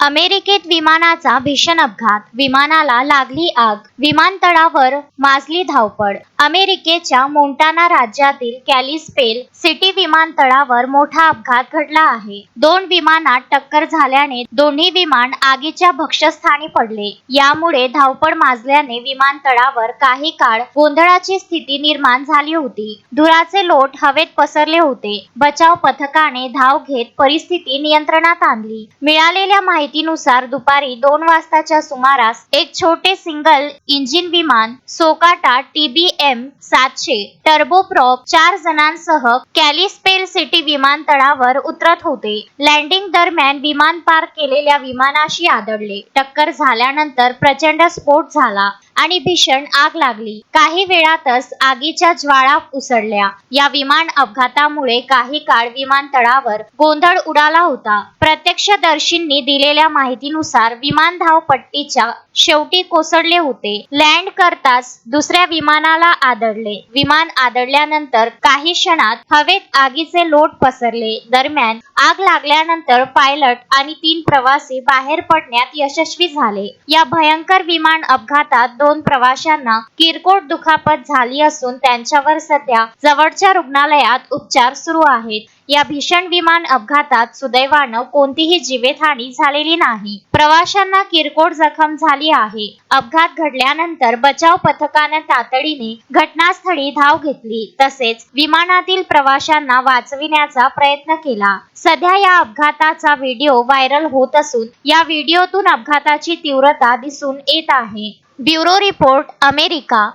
अमेरिकेत विमानाचा भीषण अपघात. विमानाला लागली आग. विमानतळावर माजली धावपळ. अमेरिकेच्या मोंटाना राज्यातील कॅलिस्पेल सिटी विमानतळावर मोठा अपघात घडला आहे. दोन विमानात टक्कर झाल्याने दोन्ही विमान आगीच्या भक्षस्थानी पडले. यामुळे धावपळ माजल्याने विमानतळावर काही काळ गोंधळाची स्थिती निर्माण झाली होती. धुराचे लोट हवेत पसरले होते. बचाव पथकाने धाव घेत परिस्थिती नियंत्रणात आणली. मिळालेल्या माहितीनुसार दुपारी दोन वाजताच्या सुमारास एक छोटे सिंगल इंजिन विमान सोकाटा टीबीएम सातशे टर्बोप्रॉप चार जणांसह कॅलिस्पेल सिटी विमानतळावर उतरत होते. लँडिंग दरम्यान विमान पार्क केलेल्या विमानाशी आदळले. टक्कर झाल्यानंतर प्रचंड स्फोट झाला आणि भीषण आग लागली. काही वेळातच आगीच्या ज्वाळा उसळल्या. या विमान अपघातामुळे काही काळ विमानतळावर गोंधळ उडाला होता. प्रत्यक्षदर्शींनी दिलेल्या माहितीनुसार विमान धावपट्टीच्या शेवटी कोसळले होते. लँड करताच दुसऱ्या विमानाला आदळले. विमान आदळल्यानंतर काही क्षणात हवेत आगीचे लोट पसरले. दरम्यान आग लागल्यानंतर पायलट आणि तीन प्रवासी बाहेर पडण्यात यशस्वी झाले. या भयंकर विमान अपघातात दोन प्रवाशांना किरकोळ दुखापत झाली असून त्यांच्यावर सध्या जवळच्या रुग्णालयात उपचार सुरू आहेत. या भीषण विमान अपघातात सुदैवानं कोणतीही जीवितहानी झालेली नाही. प्रवाशांना किरकोळ जखम झाली आहे. अपघात घडल्यानंतर बचाव पथकानं तातडीने घटनास्थळी धाव घेतली. तसेच विमानातील प्रवाशांना वाचविण्याचा प्रयत्न केला. सध्या या अपघाताचा व्हिडिओ व्हायरल होत असून या व्हिडिओतून अपघाताची तीव्रता दिसून येत आहे. Bureau report America.